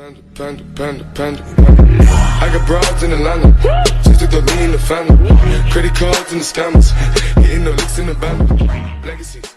Panda, panda, panda, panda. I got broads in Atlanta. Just took the lean the family. Credit cards and the scammers. Hitting the licks in the band. Legacies.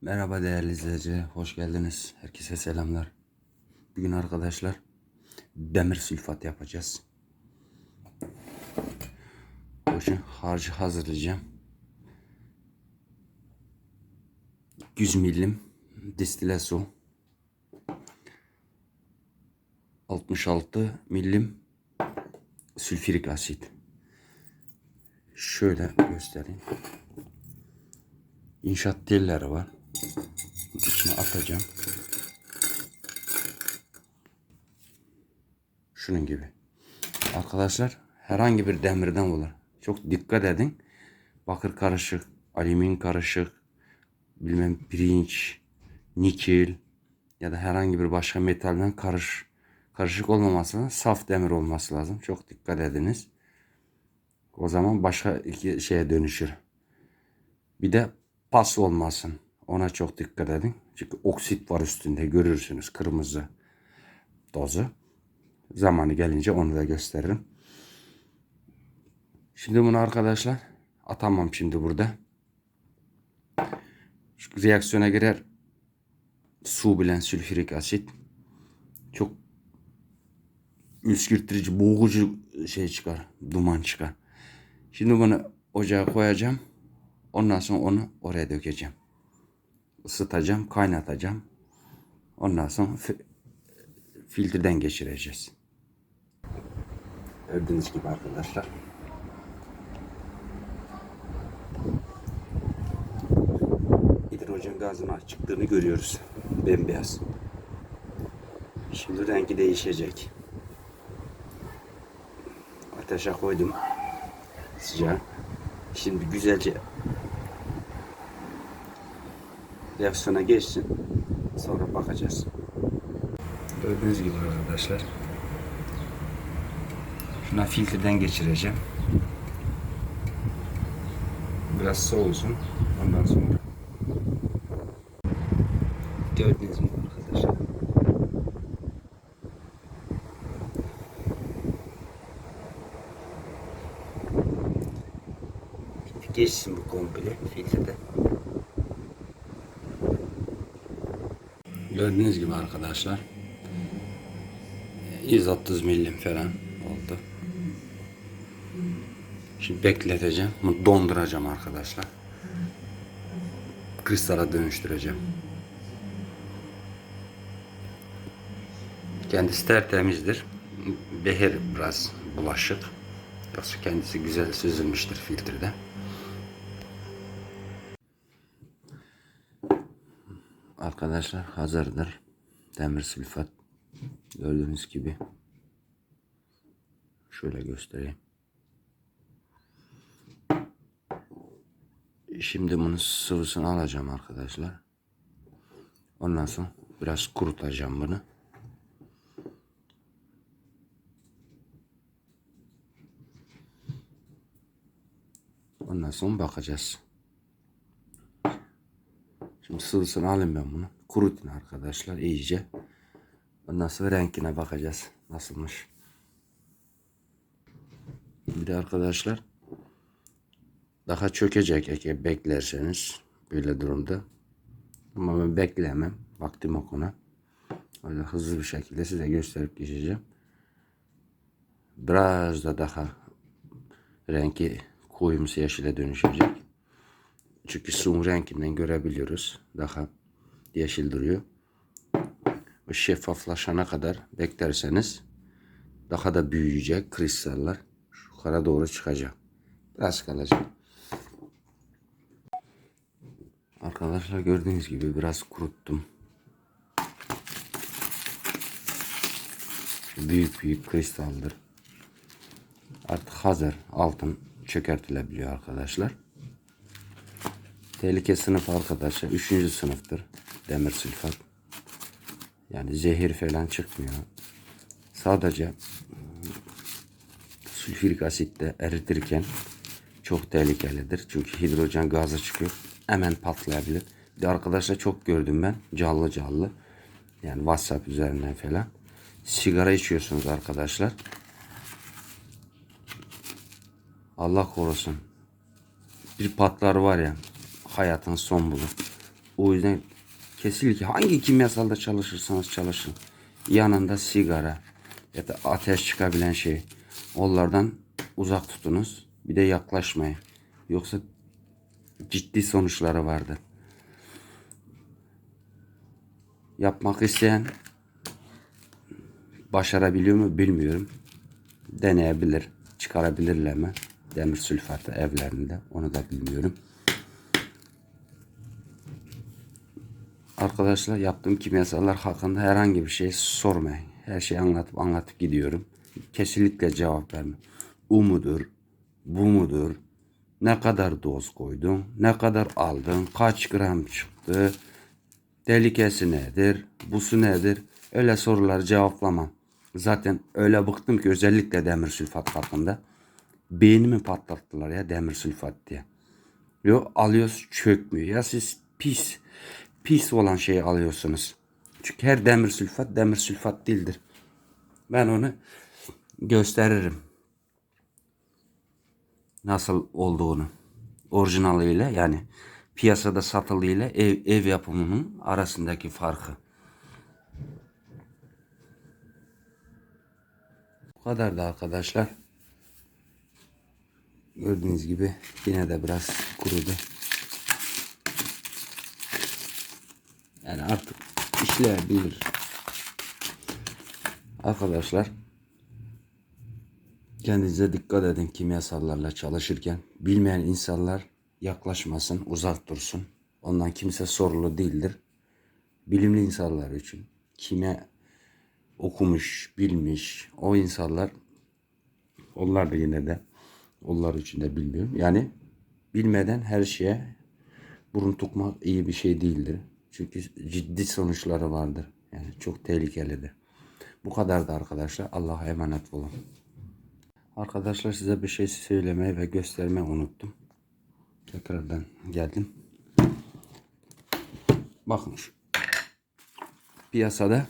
Merhaba değerli izleyiciler, hoş geldiniz. Herkese selamlar. Bugün arkadaşlar demir sülfat yapacağız. İçin harcı hazırlayacağım. 100 milim distile su. 66 milim sülfürik asit. Şöyle göstereyim. İnşaat telleri var. İçine atacağım. Şunun gibi. Arkadaşlar herhangi bir demirden olur. Çok dikkat edin. Bakır karışık, alüminyum karışık, bilmem pirinç, nikil ya da herhangi bir başka metalden karış karışık olmaması lazım. Saf demir olması lazım. Çok dikkat ediniz. O zaman başka iki şeye dönüşür. Bir de pas olmasın. Ona çok dikkat edin. Çünkü oksit var üstünde görürsünüz kırmızı dozu. Zamanı gelince onu da gösteririm. Şimdi bunu arkadaşlar atamam şimdi burada. Şu reaksiyona girer su bilen sülfürik asit. Çok ürkütücü, boğucu şey çıkar. Duman çıkar. Şimdi bunu ocağa koyacağım. Ondan sonra onu oraya dökeceğim. Isıtacağım, kaynatacağım. Ondan sonra fi- filtreden geçireceğiz. Gördüğünüz gibi arkadaşlar. Hidrojen gazının çıktığını görüyoruz. Bembeyaz. Şimdi rengi değişecek. Ateşe koydum. Sıcak. Şimdi güzelce reaksiyona geçsin. Sonra bakacağız. Gördüğünüz gibi arkadaşlar. Şuna filtreden geçireceğim. Biraz soğusun. Ondan sonra. Gördüğünüz gibi arkadaşlar. Geçsin bu komple filtrede. Gördüğünüz gibi arkadaşlar 130 milim falan oldu. Şimdi bekleteceğim. Bunu donduracağım arkadaşlar. Kristala dönüştüreceğim. Kendisi tertemizdir. Behir biraz bulaşık. Yoksa kendisi güzel süzülmüştür filtrede. Arkadaşlar hazırdır. Demir sülfat. Gördüğünüz gibi. Şöyle göstereyim. Şimdi bunun sıvısını alacağım arkadaşlar. Ondan sonra biraz kurutacağım bunu. Ondan sonra bakacağız. Şimdi sıvısını alayım ben bunu. Kurutun arkadaşlar iyice. Ondan sonra renkine bakacağız. Nasılmış. Bir de arkadaşlar daha çökecek eğer beklerseniz böyle durumda. Ama ben bekleyemem. Vaktim yok ona. Yüzden hızlı bir şekilde size gösterip geçeceğim. Biraz da daha rengi koyumsu yeşile dönüşecek. Çünkü suyun renginden görebiliyoruz. Daha yeşil duruyor. O şeffaflaşana kadar beklerseniz daha da büyüyecek kristaller. Yukarı doğru çıkacak. Biraz kalacak. Arkadaşlar gördüğünüz gibi biraz kuruttum. Büyük büyük kristaldır. Artık hazır altın çökertilebiliyor arkadaşlar. Tehlike sınıf arkadaşlar. Üçüncü sınıftır. Demir sülfat. Yani zehir falan çıkmıyor. Sadece sülfürik asitle eritirken çok tehlikelidir. Çünkü hidrojen gazı çıkıyor. Hemen patlayabilir. Bir de arkadaşlar çok gördüm ben. Canlı canlı. Yani WhatsApp üzerinden falan. Sigara içiyorsunuz arkadaşlar. Allah korusun. Bir patlar var ya hayatın son bulur. O yüzden kesinlikle hangi kimyasalda çalışırsanız çalışın. Yanında sigara ya da ateş çıkabilen şey. Onlardan uzak tutunuz. Bir de yaklaşmayın. Yoksa ciddi sonuçları vardır. Yapmak isteyen başarabiliyor mu bilmiyorum. Deneyebilir. Çıkarabilirler mi? Demir sülfatı evlerinde. Onu da bilmiyorum. Arkadaşlar yaptığım kimyasallar hakkında herhangi bir şey sormayın. Her şeyi anlatıp anlatıp gidiyorum. Kesinlikle cevap verme. O mudur? Bu mudur? Ne kadar doz koydun? Ne kadar aldın? Kaç gram çıktı? Tehlikesi nedir? Busu nedir? Öyle soruları cevaplamam. Zaten öyle bıktım ki özellikle demir sülfat hakkında. Beynimi patlattılar ya demir sülfat diye. Yo alıyoruz çökmüyor. Ya siz pis pis olan şeyi alıyorsunuz. Çünkü her demir sülfat demir sülfat değildir. Ben onu gösteririm. Nasıl olduğunu. Orijinaliyle yani piyasada satılığıyla ev, ev yapımının arasındaki farkı. Bu kadar da arkadaşlar. Gördüğünüz gibi yine de biraz kurudu. Yani artık işleyebilir. Arkadaşlar kendinize dikkat edin kimyasallarla çalışırken. Bilmeyen insanlar yaklaşmasın, uzak dursun. Ondan kimse sorumlu değildir. Bilimli insanlar için kime okumuş, bilmiş o insanlar onlar da yine de onlar için de bilmiyorum. Yani bilmeden her şeye burun tukmak iyi bir şey değildir. Çünkü ciddi sonuçları vardır. Yani çok tehlikelidir. Bu kadar da arkadaşlar. Allah'a emanet olun. Arkadaşlar size bir şey söylemeyi ve göstermeyi unuttum. Tekrardan geldim. Bakın şu piyasada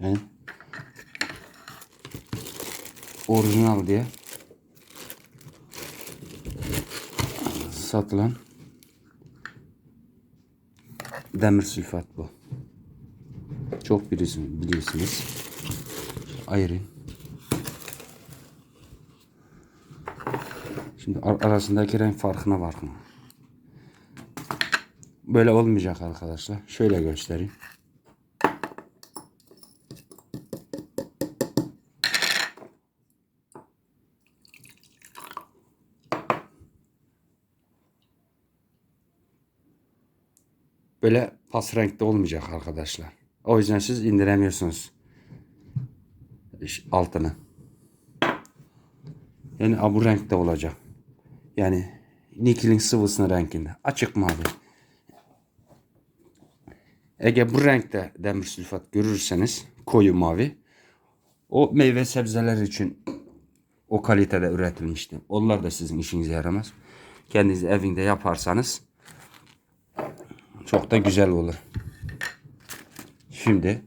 yani orijinal diye satılan demir sülfat bu. Çok biliyorsunuz, biliyorsunuz. Ayırın. Şimdi ar- arasındaki renk farkına bakın. Böyle olmayacak arkadaşlar. Şöyle göstereyim. Böyle pas renkte olmayacak arkadaşlar. O yüzden siz indiremiyorsunuz altını. Yani bu renkte olacak. Yani nikilin sıvısının renkinde. Açık mavi. Eğer bu renkte demir sülfat görürseniz koyu mavi o meyve sebzeler için o kalitede üretilmişti. Onlar da sizin işinize yaramaz. Kendiniz evinde yaparsanız çok da güzel olur. Şimdi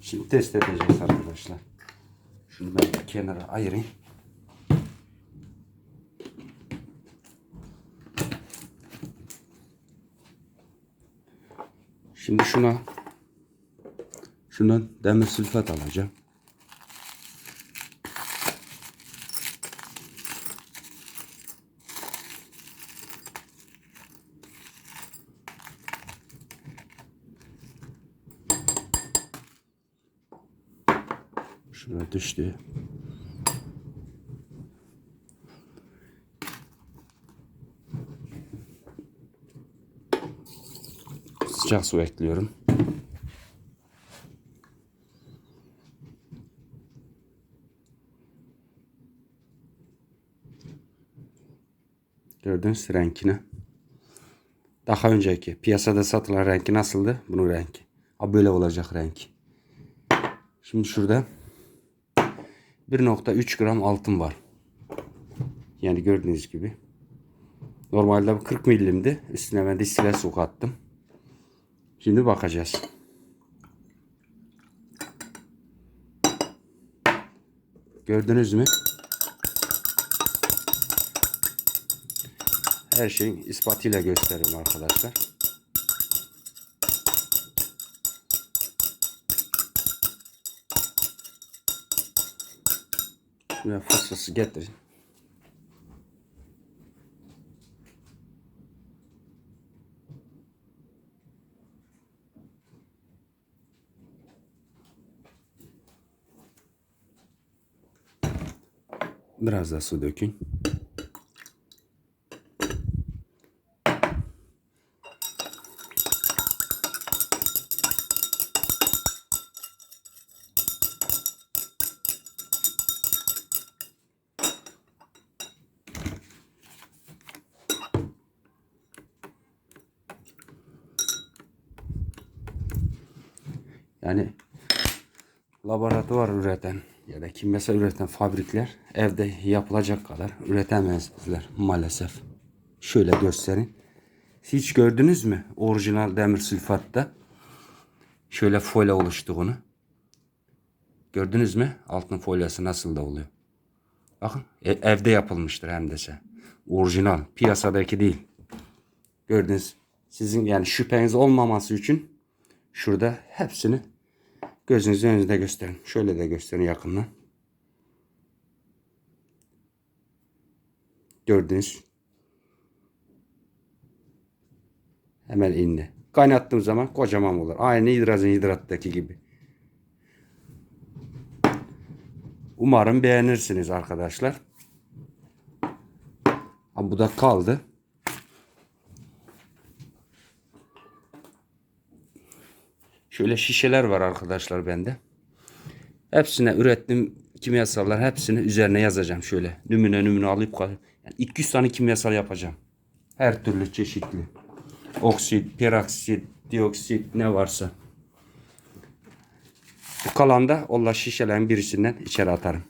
Şimdi test edeceğiz arkadaşlar. Şunu ben kenara ayırayım. Şimdi şuna şundan demir sülfat alacağım. Şuna düştü. Sıcak su ekliyorum. Gördünüz renkini. Daha önceki piyasada satılan renki nasıldı? Bunun renki. Ha böyle olacak renk. Şimdi şurada 1.3 gram altın var. Yani gördüğünüz gibi. Normalde bu 40 milimdi. Üstüne ben distile su kattım. Şimdi bakacağız. Gördünüz mü? Her şeyin ispatıyla gösteririm arkadaşlar. Şuraya fırsatı getirin. Biraz da su dökün. Yani laboratuvar üreten kimyasal üreten fabrikler evde yapılacak kadar üretemezler maalesef. Şöyle gösterin. Hiç gördünüz mü orijinal demir sülfatta şöyle folyo oluştuğunu? Gördünüz mü? Altın folyası nasıl da oluyor. Bakın e- evde yapılmıştır hem de ise. Orijinal. Piyasadaki değil. Gördünüz. Sizin yani şüpheniz olmaması için şurada hepsini gözünüzün önünde gösterin. Şöyle de gösterin yakından. Gördünüz. Hemen indi. Kaynattığım zaman kocaman olur. Aynı hidrazin hidrattaki gibi. Umarım beğenirsiniz arkadaşlar. Ha, bu da kaldı. Şöyle şişeler var arkadaşlar bende. Hepsine ürettiğim kimyasallar hepsini üzerine yazacağım şöyle. Nümune nümune alıp yani 200 tane kimyasal yapacağım. Her türlü çeşitli. Oksit, peroksit, dioksit ne varsa. Bu kalan da Allah şişelerin birisinden içeri atarım.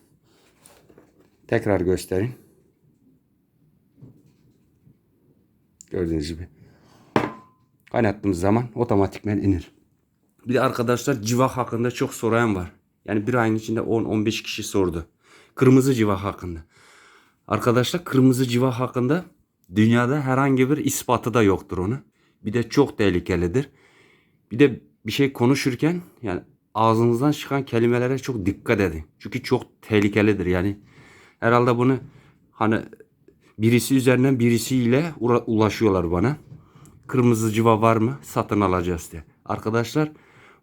Tekrar göstereyim. Gördüğünüz gibi. Kaynattığımız zaman otomatikmen inir. Bir de arkadaşlar civak hakkında çok soran var. Yani bir ayın içinde 10-15 kişi sordu. Kırmızı civak hakkında. Arkadaşlar kırmızı civak hakkında dünyada herhangi bir ispatı da yoktur onu. Bir de çok tehlikelidir. Bir de bir şey konuşurken yani ağzınızdan çıkan kelimelere çok dikkat edin. Çünkü çok tehlikelidir yani. Herhalde bunu hani birisi üzerinden birisiyle ulaşıyorlar bana. Kırmızı civa var mı? Satın alacağız diye. Arkadaşlar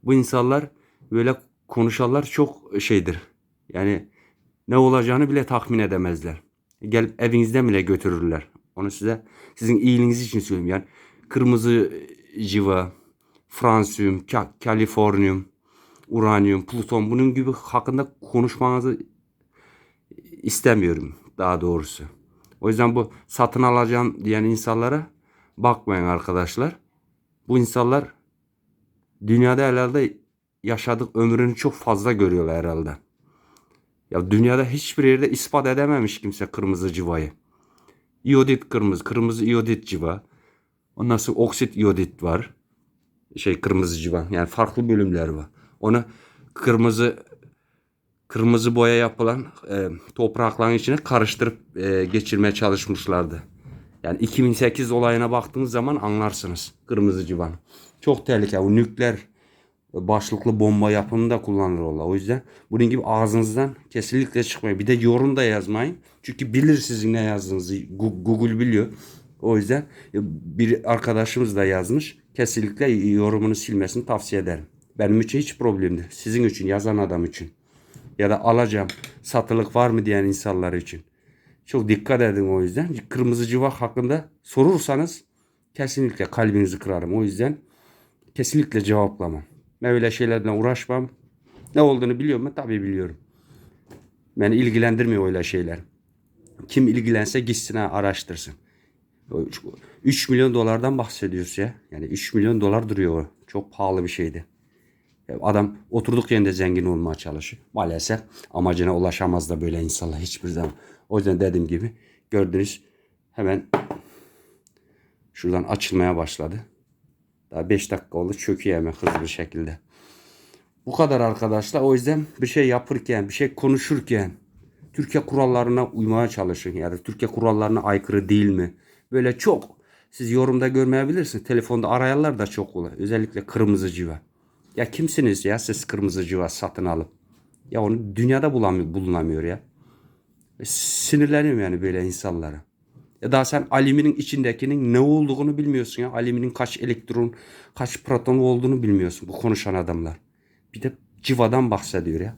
bu insanlar böyle konuşanlar çok şeydir. Yani ne olacağını bile tahmin edemezler. Gelip evinizden bile götürürler. Onu size sizin iyiliğiniz için söylüyorum. Yani kırmızı civa, fransiyum, ka- kaliforniyum, uranyum, pluton bunun gibi hakkında konuşmanızı istemiyorum daha doğrusu. O yüzden bu satın alacağım diyen insanlara bakmayın arkadaşlar. Bu insanlar dünyada herhalde yaşadık ömrünü çok fazla görüyorlar herhalde. Ya dünyada hiçbir yerde ispat edememiş kimse kırmızı civayı. İyodit kırmızı, kırmızı iyodit civa. Ondan sonra oksit iyodit var. Şey kırmızı civa. Yani farklı bölümler var. Onu kırmızı kırmızı boya yapılan e, toprakların içine karıştırıp e, geçirmeye çalışmışlardı. Yani 2008 olayına baktığınız zaman anlarsınız kırmızı civan. Çok tehlikeli. O nükleer başlıklı bomba yapımında kullanılır O yüzden bunun gibi ağzınızdan kesinlikle çıkmayın. Bir de yorum da yazmayın. Çünkü bilir sizin ne yazdığınızı. Google biliyor. O yüzden e, bir arkadaşımız da yazmış. Kesinlikle yorumunu silmesini tavsiye ederim. Benim için hiç problem değil. Sizin için yazan adam için. Ya da alacağım satılık var mı diyen insanlar için. Çok dikkat edin o yüzden. Kırmızı cıvak hakkında sorursanız kesinlikle kalbinizi kırarım. O yüzden kesinlikle cevaplamam. Ben öyle şeylerle uğraşmam. Ne olduğunu biliyor mu? Tabii biliyorum. Beni ilgilendirmiyor öyle şeyler. Kim ilgilense gitsin ha, araştırsın. O üç- 3 milyon dolardan bahsediyoruz ya. Yani 3 milyon dolar duruyor o. Çok pahalı bir şeydi. Adam oturduk yerinde zengin olmaya çalışıyor. Maalesef amacına ulaşamaz da böyle insanlar hiçbir zaman. O yüzden dediğim gibi gördünüz hemen şuradan açılmaya başladı. Daha 5 dakika oldu çöküyor hemen hızlı bir şekilde. Bu kadar arkadaşlar. O yüzden bir şey yapırken, bir şey konuşurken Türkiye kurallarına uymaya çalışın. Yani Türkiye kurallarına aykırı değil mi? Böyle çok siz yorumda görmeyebilirsiniz. Telefonda arayanlar da çok oluyor. Özellikle kırmızı civa. Ya kimsiniz ya siz kırmızı civa satın alıp? Ya onu dünyada bulamıyor, bulunamıyor ya. Sinirleniyorum yani böyle insanlara. Ya daha sen alüminyum içindekinin ne olduğunu bilmiyorsun ya. Alüminyum kaç elektron, kaç proton olduğunu bilmiyorsun bu konuşan adamlar. Bir de civadan bahsediyor ya.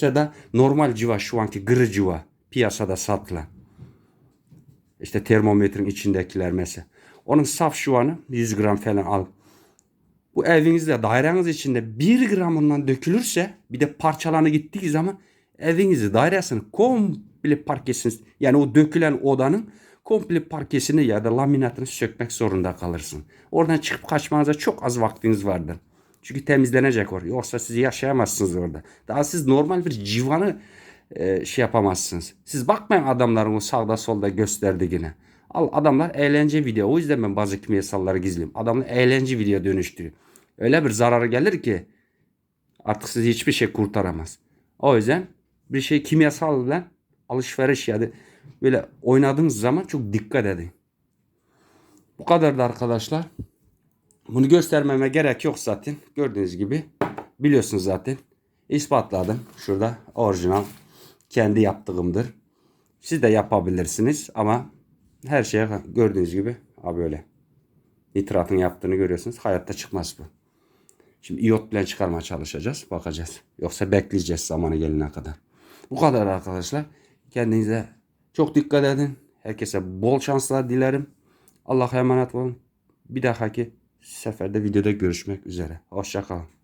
Ya da normal civa şu anki gırı civa piyasada satılan. İşte termometrin içindekiler mesela. Onun saf şuanı 100 gram falan al. Bu evinizde daireniz içinde 1 gramından dökülürse bir de parçalanı gittiği zaman evinizi dairesini komple parkesiniz. Yani o dökülen odanın komple parkesini ya da laminatını sökmek zorunda kalırsın. Oradan çıkıp kaçmanıza çok az vaktiniz vardır. Çünkü temizlenecek orada. Yoksa siz yaşayamazsınız orada. Daha siz normal bir civanı e, şey yapamazsınız. Siz bakmayın adamların o sağda solda gösterdiğine. Al adamlar eğlence video. O yüzden ben bazı kimyasalları gizliyim. Adamlar eğlence video dönüştürüyor. Öyle bir zararı gelir ki artık sizi hiçbir şey kurtaramaz. O yüzden bir şey kimyasal alışveriş ya da böyle oynadığınız zaman çok dikkat edin. Bu kadar da arkadaşlar. Bunu göstermeme gerek yok zaten. Gördüğünüz gibi biliyorsunuz zaten. İspatladım. Şurada orijinal kendi yaptığımdır. Siz de yapabilirsiniz ama her şeye gördüğünüz gibi ha böyle nitratın yaptığını görüyorsunuz. Hayatta çıkmaz bu. Şimdi iyot bile çıkarmaya çalışacağız. Bakacağız. Yoksa bekleyeceğiz zamanı gelene kadar. Bu kadar arkadaşlar. Kendinize çok dikkat edin. Herkese bol şanslar dilerim. Allah'a emanet olun. Bir dahaki seferde videoda görüşmek üzere. Hoşçakalın.